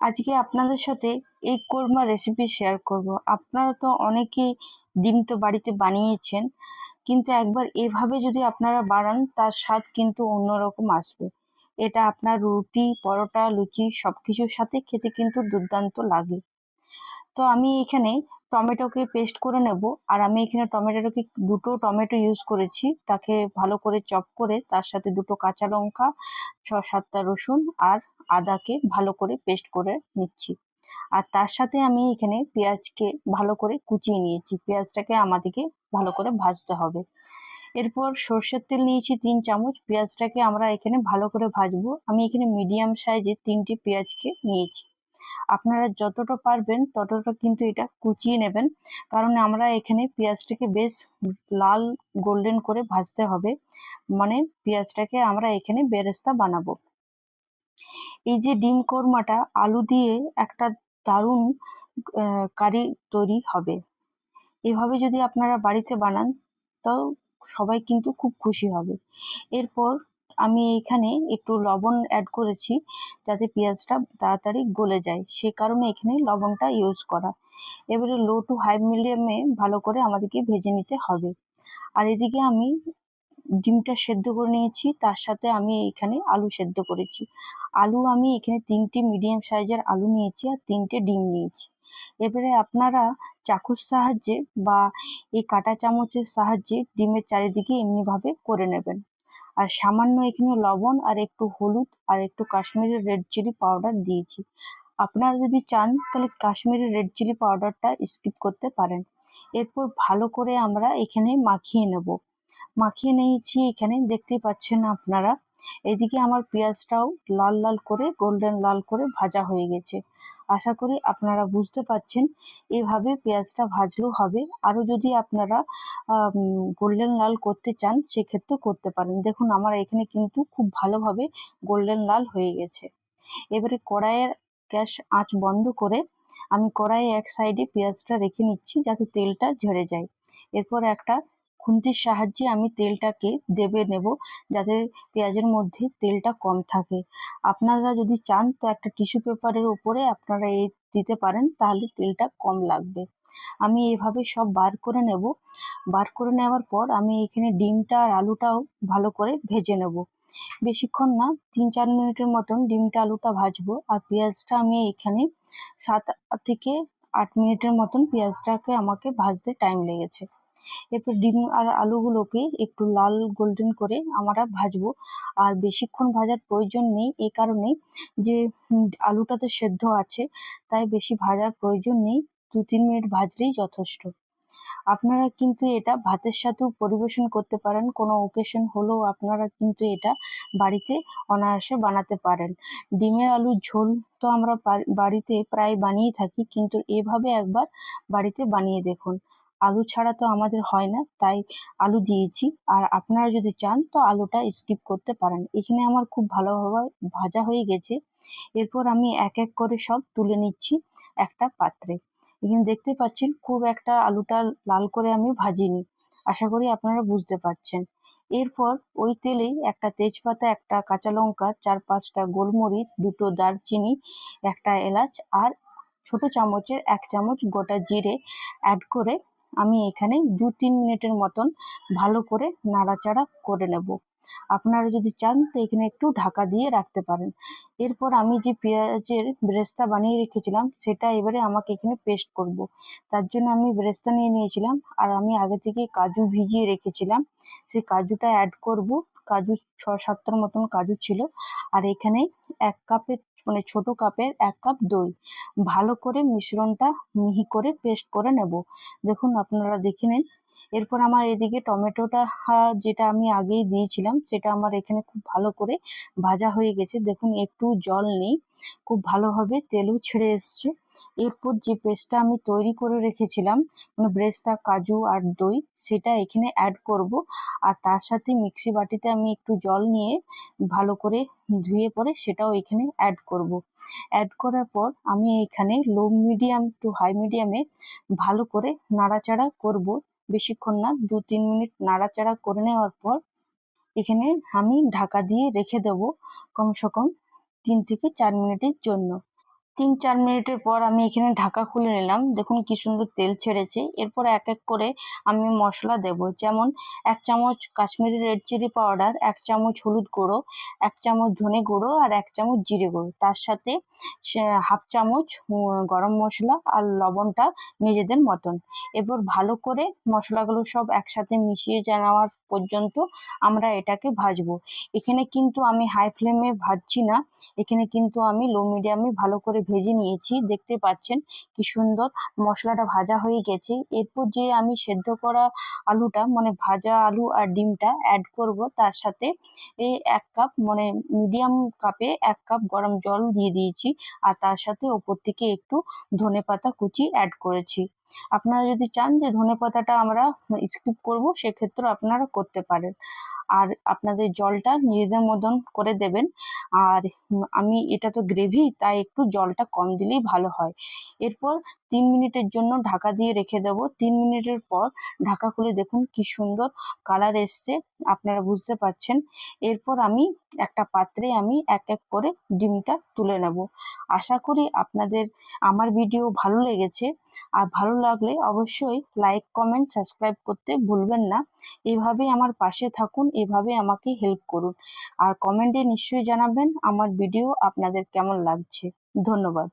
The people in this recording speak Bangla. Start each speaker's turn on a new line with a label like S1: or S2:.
S1: আজকে আপনাদের সাথে এই কোরমা রেসিপি শেয়ার করব। আপনারা তো অনেকেই ডিম তো বাড়িতে বানিয়েছেন, কিন্তু একবার এভাবে যদি আপনারা বানান, তার স্বাদ কিন্তু অন্যরকম আসবে। এটা আপনার রুটি, পরোটা, লুচি সব কিছুর সাথে খেতে কিন্তু দুর্দান্ত লাগে। তো আমি এখানে টমেটোকে পেস্ট করে নেব, আর আমি এখানে টমেটোটাকে দুটো টমেটো ইউজ করেছি। তাকে ভালো করে চপ করে, তার সাথে দুটো কাঁচা লঙ্কা ছ সাতটা রসুন আর আদাকে ভালো করে পেস্ট করে নিচ্ছি। আর তার সাথে আমি এখানে পেঁয়াজকে ভালো করে কুচিয়ে নিয়েছি। পেঁয়াজটাকে আমাদেরকে ভালো করে ভাজতে হবে। এরপর সর্ষের তেল নিয়েছি তিন চামচ। পেঁয়াজটাকে আমরা এখানে ভালো করে ভাজবো। আমি এখানে মিডিয়াম সাইজে তিনটে পেঁয়াজকে নিয়েছি। আপনারা যতটা পারবেন ততটা কিন্তু এটা কুচিয়ে নেবেন। কারণ আমরা এখানে পেঁয়াজটাকে বেশ লাল গোল্ডেন করে ভাজতে হবে। মানে পেঁয়াজটাকে আমরা এখানে বেরেস্তা বানাবো। এই যে ডিম কোরমাটা আলু দিয়ে একটা দারুণ কারি তৈরি হবে। এভাবে যদি আপনারা বাড়িতে বানান, তাও সবাই কিন্তু খুব খুশি হবে। এরপর আমি এখানে একটু লবণ অ্যাড করেছি, যাতে পেঁয়াজটা তাড়াতাড়ি গলে যায়। সে কারণে এখানে লবণটা ইউজ করা। এবারে লো টু হাই মিডিয়ামে ভালো করে আমাদেরকে ভেজে নিতে হবে। আর এদিকে আমি ডিমটা সেদ্ধ করে নিয়েছি, তার সাথে আমি এখানে আলু সেদ্ধ করেছি। আলু আমি এখানে তিনটে মিডিয়াম সাইজের আলু নিয়েছি আর তিনটে ডিম নিয়েছি। এবারে আপনারা চাকুর সাহায্যে বা এই কাঁটা চামচের সাহায্যে ডিমের চারিদিকে এমনিভাবে করে নেবেন। আর সামান্য এখানে লবণ আর একটু হলুদ আর একটু কাশ্মীরি রেড চিলি পাউডার দিয়েছি। আপনারা যদি চান তাহলে কাশ্মীরি রেড চিলি পাউডারটা স্কিপ করতে পারেন। এরপর ভালো করে আমরা এখানে মাখিয়ে নেব। মাখিয়ে নিয়েছি, এখানে দেখতেই পাচ্ছেন আপনারা। এদিকে আমার পেঁয়াজটাও লাল লাল করে গোল্ডেন লাল করে ভাজা হয়ে গেছে। আশা করি আপনারা বুঝতে পারছেন এভাবে পেঁয়াজটা ভাজলেও হবে। আরও যদি আপনারা গোল্ডেন লাল করতে চান সেক্ষেত্রে করতে পারেন। দেখুন, আমার এখানে কিন্তু খুব ভালোভাবে গোল্ডেন লাল হয়ে গেছে। এবারে কড়াইয়ের গ্যাস আঁচ বন্ধ করে আমি কড়াইয়ে এক সাইডে পেঁয়াজটা রেখে নিচ্ছি, যাতে তেলটা ঝরে যায়। এরপর একটা খুন্তির সাহায্যে আমি তেলটাকে দেবে নেব যাতে পেঁয়াজের মধ্যে তেলটা কম থাকে। আপনারা যদি চান তো একটা টিস্যু পেপারের উপরে আপনারা এই দিতে পারেন, তাহলে তেলটা কম লাগবে। আমি এভাবে সব বার করে নেব। বার করে নেওয়ার পর আমি এখানে ডিমটা আর আলুটাও ভালো করে ভেজে নেব। বেশিক্ষণ না, তিন চার মিনিটের মতন ডিমটা আলুটা ভাজবো আর পেঁয়াজটা আমি এখানে সাত থেকে আট মিনিটের মতন পেঁয়াজটাকে আমাকে ভাজতে টাইম লেগেছে। এরপর ডিম আর আলুগুলোকে একটু লাল গোল্ডেন করে আমরা ভাজবো। আর বেশিক্ষণ ভাজার প্রয়োজন নেই, এ কারণে যে আলুটাতে সেদ্ধ আছে, তাই বেশি ভাজার প্রয়োজন নেই দু তিন মিনিট ভাজলেই যথেষ্ট। আপনারা কিন্তু এটা ভাতের সাথেও পরিবেশন করতে পারেন, কোনো ওকেশন হলেও আপনারা কিন্তু এটা বাড়িতে অনায়াসে বানাতে পারেন। ডিমের আলুর ঝোল তো আমরা বাড়িতে প্রায় বানিয়ে থাকি, কিন্তু এভাবে একবার বাড়িতে বানিয়ে দেখুন। আলু ছাড়া তো আমাদের হয় না, তাই আলু দিয়েছি। আর আপনারা যদি চান তো আলুটা স্কিপ করতে পারেন। এখানে আমার খুব ভালোভাবে ভাজা হয়ে গেছে। এরপর আমি এক এক করে সব তুলে নিচ্ছি একটা পাত্রে। এখানে দেখতে পাচ্ছেন খুব একটা আলুটা লাল করে আমি ভাজিনি। আশা করি আপনারা বুঝতে পারছেন। এরপর ওই তেলেই একটা তেজপাতা, একটা কাঁচা লঙ্কা, চার পাঁচটা গোলমরিচ, দুটো দারচিনি, একটা এলাচ আর ছোট চামচের এক চামচ গোটা জিরে অ্যাড করে আমি এখানে দু তিন মিনিটের মতন ভালো করে নাড়াচাড়া করে নেব। আপনারা যদি চান তো এখানে একটু ঢাকা দিয়ে রাখতে পারেন। এরপর আমি যে পেঁয়াজের ব্রেস্তা বানিয়ে রেখেছিলাম, সেটা এবারে আমাকে এখানে পেস্ট করব। তার জন্য আমি ব্রেস্তা নিয়ে নিয়েছিলাম আর আমি আগে থেকে কাজু ভিজিয়ে রেখেছিলাম। সেই কাজুটা অ্যাড করব। কাজু ছ সাতটার মতন কাজু ছিল। আর এখানে এক কাপের মানে ছোট কাপের এক কাপ দই। ভালো করে মিশ্রণটা মিহি করে পেস্ট করে নেব। দেখুন, আপনারা দেখে নিন। এরপর আমার এদিকে টমেটোটা যেটা আমি আগেই দিয়েছিলাম, সেটা আমার এখানে খুব ভালো করে ভাজা হয়ে গেছে। দেখুন, একটু জল নেই। খুব ভালোভাবে তেলও ছেড়ে এসছে। এরপর যে পেস্টটা আমি তৈরি করে রেখেছিলাম মানে ব্রেস্তা, কাজু আর দই, সেটা এখানে অ্যাড করব। আর তার সাথে মিক্সি বাটিতে আমি একটু জল নিয়ে ভালো করে ধুয়ে পরে সেটাও এখানে অ্যাড করব। অ্যাড করার পর আমি এখানে লো মিডিয়াম টু হাই মিডিয়ামে ভালো করে নাড়াচাড়া করব। বেশিক্ষণ না, দু, তিন মিনিট নাড়াচাড়া করে নেওয়ার পর এখানে আমি ঢাকা দিয়ে রেখে দেবো কমসে কম তিন থেকে চার মিনিটের জন্য। তিন চার মিনিটের পর আমি এখানে ঢাকা খুলে নিলাম। দেখুন কি সুন্দর তেল ছেড়েছে। এরপর এক এক করে আমি মশলা দেব। যেমন এক চামচ কাশ্মীরি রেড চিলি পাউডার, এক চামচ হলুদ গুঁড়ো, এক চামচ ধনে গুঁড়ো আর এক চামচ জিরে গুঁড়ো। তার সাথে হাফ চামচ গরম মশলা আর লবণটা নিজেদের মতন। এরপর ভালো করে মশলাগুলো সব একসাথে মিশিয়ে নেওয়ার পর্যন্ত আমরা এটাকে ভাজবো। এখানে কিন্তু আমি হাই ফ্লেমে ভাজছি না। এখানে কিন্তু আমি লো মিডিয়ামে ভালো করে ভেজে নিয়েছি। দেখতে পাচ্ছেন কি সুন্দর মশলাটা ভাজা হয়ে গেছে। এরপর যে আমি সেদ্ধ করা আলুটা মানে ভাজা আলু আর ডিমটা অ্যাড করব, তার সাথে এই এক কাপ মানে মিডিয়াম কাপে এক কাপ গরম জল দিয়ে দিয়েছি। আর তার সাথে ওপর থেকে একটু ধনে পাতা কুচি অ্যাড করেছি। আপনারা যদি চান যে ধনে পাতাটা আমরা স্কিপ করব সেক্ষেত্রে আপনারা করতে পারেন। আর আপনাদের জলটা নিজেদের মতন করে দেবেন। আর আমি, এটা তো গ্রেভি তাই একটু জলটা কম দিলেই ভালো হয়। এরপর তিন মিনিটের জন্য ঢাকা দিয়ে রেখে দেব। তিন মিনিটের পর ঢাকা খুলে দেখুন কি সুন্দর কালার এসছে, আপনারা বুঝতে পারছেন। এরপর আমি একটা পাত্রে আমি এক এক করে ডিমটা তুলে নেব। আশা করি আপনাদের, আমার ভিডিও ভালো লেগেছে। আর ভালো লাগলে অবশ্যই লাইক কমেন্ট সাবস্ক্রাইব করতে ভুলবেন না। এভাবেই আমার পাশে থাকুন। এভাবে আমাকে হেল্প করুন। আর কমেন্টে নিশ্চয়ই জানাবেন আমার ভিডিও আপনাদের কেমন লাগছে। ধন্যবাদ।